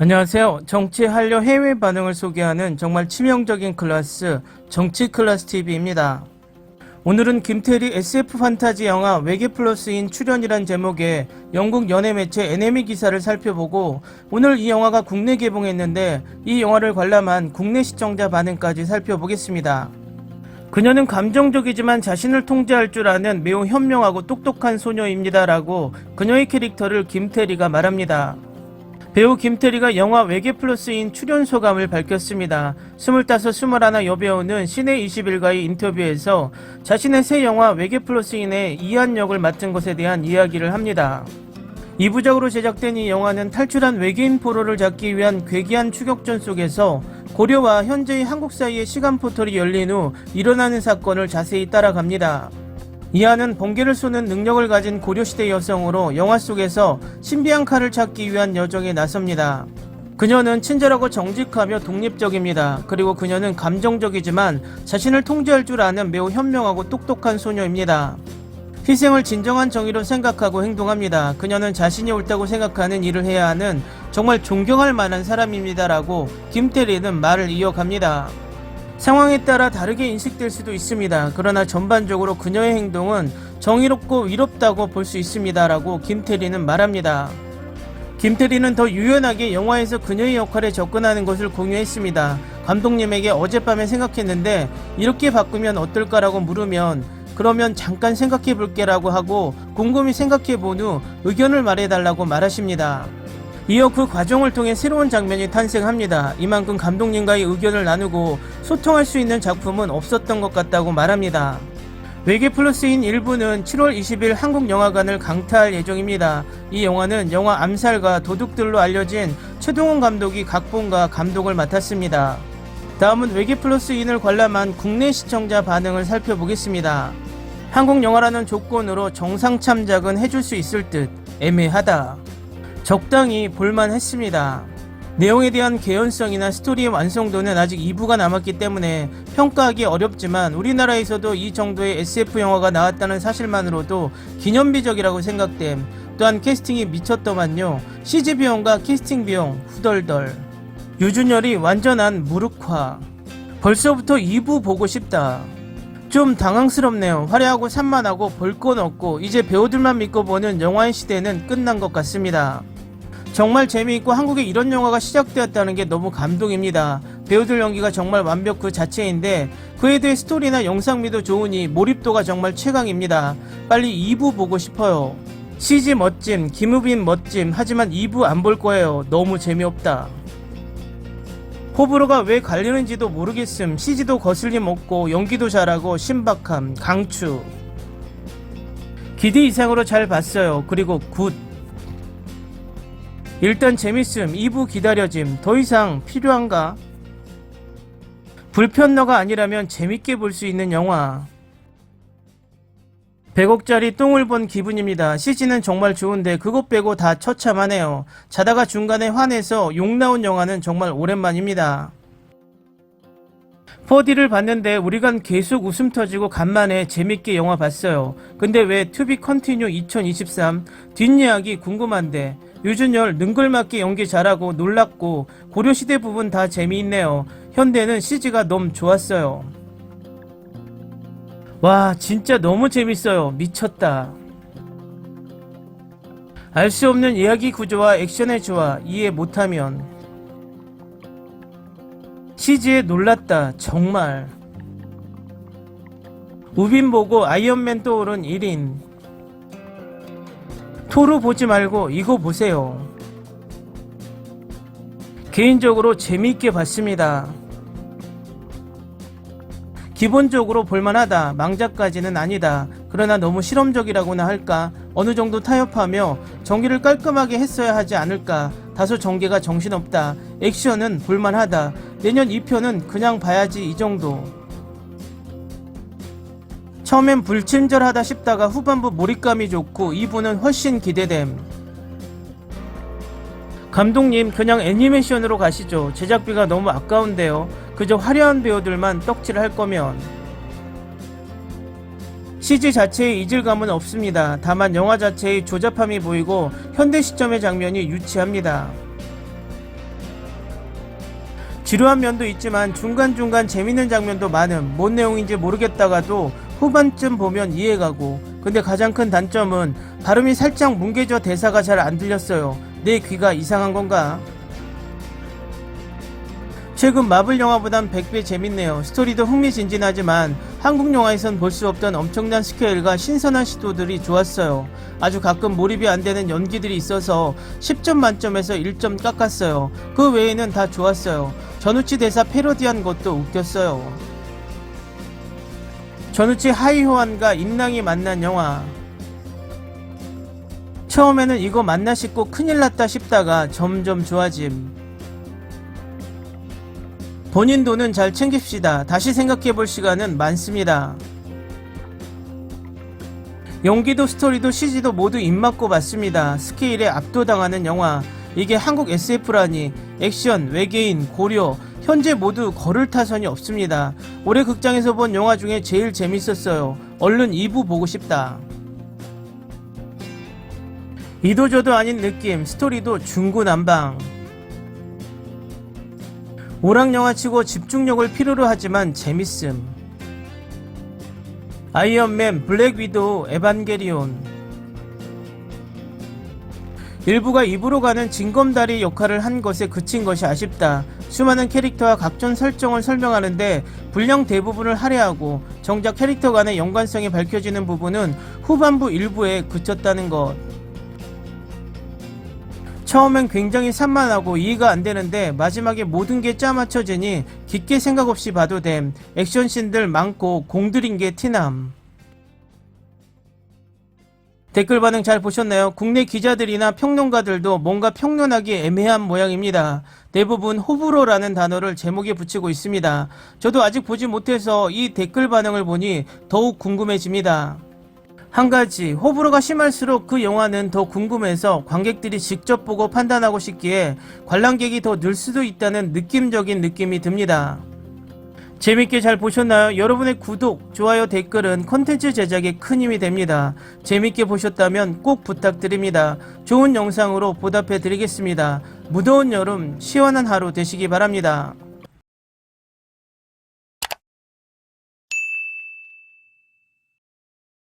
안녕하세요. 정치 한려 해외 반응을 소개하는 정말 치명적인 클래스 정치 클래스 TV입니다. 오늘은 김태리 SF 판타지 영화 외계 플러스인 출연이란 제목의 영국 연예 매체 NME 기사를 살펴보고 오늘 이 영화가 국내 개봉했는데 이 영화를 관람한 국내 시청자 반응까지 살펴보겠습니다. 그녀는 감정적이지만 자신을 통제할 줄 아는 매우 현명하고 똑똑한 소녀입니다라고 그녀의 캐릭터를 김태리가 말합니다. 배우 김태리가 영화 외계 플러스인 출연 소감을 밝혔습니다. 25, 21 여배우는 시내 21과의 인터뷰에서 자신의 새 영화 외계 플러스인의 이한 역을 맡은 것에 대한 이야기를 합니다. 2부작으로 제작된 이 영화는 탈출한 외계인 포로를 잡기 위한 괴기한 추격전 속에서 고려와 현재의 한국 사이의 시간 포털이 열린 후 일어나는 사건을 자세히 따라갑니다. 이하는 번개를 쏘는 능력을 가진 고려시대 여성으로 영화 속에서 신비한 칼을 찾기 위한 여정에 나섭니다. 그녀는 친절하고 정직하며 독립적입니다. 그리고 그녀는 감정적이지만 자신을 통제할 줄 아는 매우 현명하고 똑똑한 소녀입니다. 희생을 진정한 정의로 생각하고 행동합니다. 그녀는 자신이 옳다고 생각하는 일을 해야 하는 정말 존경할 만한 사람입니다라고 김태리는 말을 이어갑니다. 상황에 따라 다르게 인식될 수도 있습니다. 그러나 전반적으로 그녀의 행동은 정의롭고 위롭다고 볼 수 있습니다라고 김태리는 말합니다. 김태리는 더 유연하게 영화에서 그녀의 역할에 접근하는 것을 공유했습니다. 감독님에게 어젯밤에 생각했는데 이렇게 바꾸면 어떨까라고 물으면 그러면 잠깐 생각해 볼게라고 하고 곰곰이 생각해 본 후 의견을 말해달라고 말하십니다. 이어 그 과정을 통해 새로운 장면이 탄생합니다. 이만큼 감독님과의 의견을 나누고 소통할 수 있는 작품은 없었던 것 같다고 말합니다. 외계 플러스인 일부는 7월 20일 한국 영화관을 강타할 예정입니다. 이 영화는 영화 암살과 도둑들로 알려진 최동원 감독이 각본과 감독을 맡았습니다. 다음은 외계 플러스인을 관람한 국내 시청자 반응을 살펴보겠습니다. 한국 영화라는 조건으로 정상 참작은 해줄 수 있을 듯 애매하다. 적당히 볼만했습니다. 내용에 대한 개연성이나 스토리의 완성도는 아직 2부가 남았기 때문에 평가하기 어렵지만 우리나라에서도 이 정도의 SF 영화가 나왔다는 사실만으로도 기념비적이라고 생각됨. 또한 캐스팅이 미쳤더만요. CG 비용과 캐스팅 비용 후덜덜. 유준열이 완전한 무력화. 벌써부터 2부 보고 싶다. 좀 당황스럽네요. 화려하고 산만하고 볼 건 없고 이제 배우들만 믿고 보는 영화의 시대는 끝난 것 같습니다. 정말 재미있고 한국에 이런 영화가 시작되었다는 게 너무 감동입니다. 배우들 연기가 정말 완벽 그 자체인데 그에 대해 스토리나 영상미도 좋으니 몰입도가 정말 최강입니다. 빨리 2부 보고 싶어요. CG 멋짐, 김우빈 멋짐, 하지만 2부 안 볼 거예요. 너무 재미없다. 호불호가 왜 갈리는지도 모르겠음. CG도 거슬림 없고 연기도 잘하고 신박함, 강추. 기대 이상으로 잘 봤어요. 그리고 굿. 일단 재밌음, 2부 기다려짐. 더 이상 필요한가? 불편너가 아니라면 재밌게 볼 수 있는 영화. 100억짜리 똥을 본 기분입니다. CG는 정말 좋은데 그것 빼고 다 처참하네요. 자다가 중간에 화내서 욕 나온 영화는 정말 오랜만입니다. 4D를 봤는데 우리 간 계속 웃음 터지고 간만에 재밌게 영화 봤어요. 근데 왜 투비 컨티뉴 2023 뒷이야기 궁금한데 유준열 능글맞게 연기 잘하고 놀랍고 고려시대 부분 다 재미있네요. 현대는 CG가 너무 좋았어요. 와 진짜 너무 재밌어요. 미쳤다. 알 수 없는 이야기 구조와 액션의 조화 이해 못하면. CG에 놀랐다 정말. 우빈 보고 아이언맨 떠오른 1인. 토르 보지 말고 이거 보세요. 개인적으로 재미있게 봤습니다 기본적으로 볼만하다 망작까지는 아니다 그러나 너무 실험적이라고나 할까 어느 정도 타협하며 전개를 깔끔하게 했어야 하지 않을까 다소 전개가 정신없다 액션은 볼만하다. 내년 2편은 그냥 봐야지 이 정도. 처음엔 불친절하다 싶다가 후반부 몰입감이 좋고 2부는 훨씬 기대됨. 감독님 그냥 애니메이션으로 가시죠. 제작비가 너무 아까운데요 그저 화려한 배우들만 떡칠할 거면 CG 자체의 이질감은 없습니다. 다만 영화 자체의 조잡함이 보이고 현대 시점의 장면이 유치합니다. 지루한 면도 있지만 중간중간 재밌는 장면도 많음 뭔 내용인지 모르겠다가도 후반쯤 보면 이해가고 근데 가장 큰 단점은 발음이 살짝 뭉개져 대사가 잘 안 들렸어요 내 귀가 이상한 건가? 최근 마블 영화보단 100배 재밌네요. 스토리도 흥미진진하지만 한국 영화에선 볼 수 없던 엄청난 스케일과 신선한 시도들이 좋았어요. 아주 가끔 몰입이 안 되는 연기들이 있어서 10점 만점에서 1점 깎았어요. 그 외에는 다 좋았어요. 전우치 대사 패러디한 것도 웃겼어요. 전우치 하이호안과 임랑이 만난 영화. 처음에는 이거 만나 싶고 큰일 났다 싶다가 점점 좋아짐. 본인 돈은 잘 챙깁시다. 다시 생각해 볼 시간은 많습니다. 연기도 스토리도 CG도 모두 입맞고 봤습니다. 스케일에 압도당하는 영화. 이게 한국 SF라니 액션, 외계인, 고려, 현재 모두 걸을 타선이 없습니다. 올해 극장에서 본 영화 중에 제일 재밌었어요. 얼른 2부 보고 싶다. 이도저도 아닌 느낌, 스토리도 중구난방. 오락영화 치고 집중력을 필요로 하지만 재밌음. 아이언맨, 블랙 위도우, 에반게리온. 일부가 입으로 가는 징검다리 역할을 한 것에 그친 것이 아쉽다. 수많은 캐릭터와 각종 설정을 설명하는데 분량 대부분을 할애하고 정작 캐릭터 간의 연관성이 밝혀지는 부분은 후반부 일부에 그쳤다는 것. 처음엔 굉장히 산만하고 이해가 안 되는데 마지막에 모든 게 짜맞춰지니 깊게 생각 없이 봐도 됨. 액션씬들 많고 공들인 게 티남. 댓글 반응 잘 보셨나요? 국내 기자들이나 평론가들도 뭔가 평론하기 애매한 모양입니다. 대부분 호불호라는 단어를 제목에 붙이고 있습니다. 저도 아직 보지 못해서 이 댓글 반응을 보니 더욱 궁금해집니다. 한 가지 호불호가 심할수록 그 영화는 더 궁금해서 관객들이 직접 보고 판단하고 싶기에 관람객이 더 늘 수도 있다는 느낌적인 느낌이 듭니다. 재밌게 잘 보셨나요? 여러분의 구독, 좋아요, 댓글은 컨텐츠 제작에 큰 힘이 됩니다. 재밌게 보셨다면 꼭 부탁드립니다. 좋은 영상으로 보답해 드리겠습니다. 무더운 여름 시원한 하루 되시기 바랍니다.